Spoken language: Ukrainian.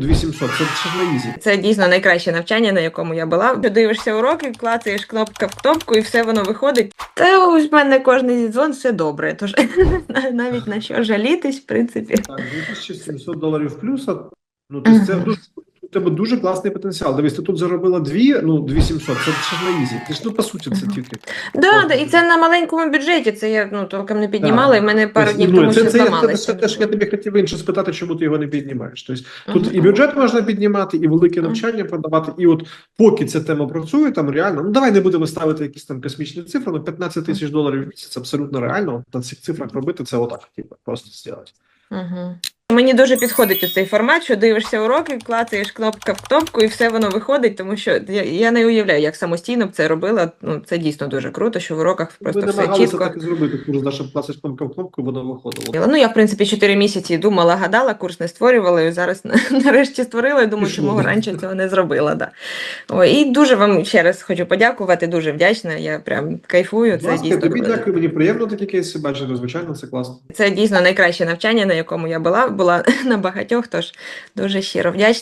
2700, це ще ж на ізі. Це дійсно найкраще навчання, на якому я була. Ти дивишся уроки, клацаєш кнопка в кнопку, і все воно виходить. Та ось в мене кожний дзвон все добре. Тож навіть на що жалітись, в принципі. Так, 2700 доларів плюс. Ну, тобто це дуже, у тебе дуже класний потенціал. Дивись, ти тут заробила дві, ну, 2700, це ще ж на ізі. Ти ж, ну, по суті, це тільки. Да, да, і це на маленькому бюджеті. Це я ну толком не піднімала, і в мене пару Тобто, днів ну, тому це, що це, це, зламалися. це, те, я тобі хотів інше спитати, чому ти його не піднімаєш. Тобто, тут і бюджет можна піднімати, і велике навчання продавати. І от поки ця тема працює, там реально, ну давай не будемо ставити якісь там космічні цифри, ну 15 тисяч доларів в місяць абсолютно реально. На цих цифрах робити це отак, типу, просто зробити. Угу. Мені дуже підходить цей формат, що дивишся уроки, клацаєш кнопка в кнопку, і все воно виходить, тому що я, я не уявляю, як самостійно б це робила. Ну це дійсно дуже круто, що в уроках просто Ми все чітко. так і зробити, курс Даша класиш кнопка в кнопку, воно виходило. Ну, я, в принципі, 4 місяці думала, гадала, курс не створювала, і зараз нарешті створила, і думаю, чому раніше цього не зробила. Да. Ой, і дуже вам ще раз хочу подякувати, дуже вдячна. Я прям кайфую. Це ласка, дійсно тобі дякую, мені приємно такі кейси бачити, звичайно, це класно. Це дійсно найкраще навчання, на якому я була, була на багатьох, тож дуже щиро вдячна.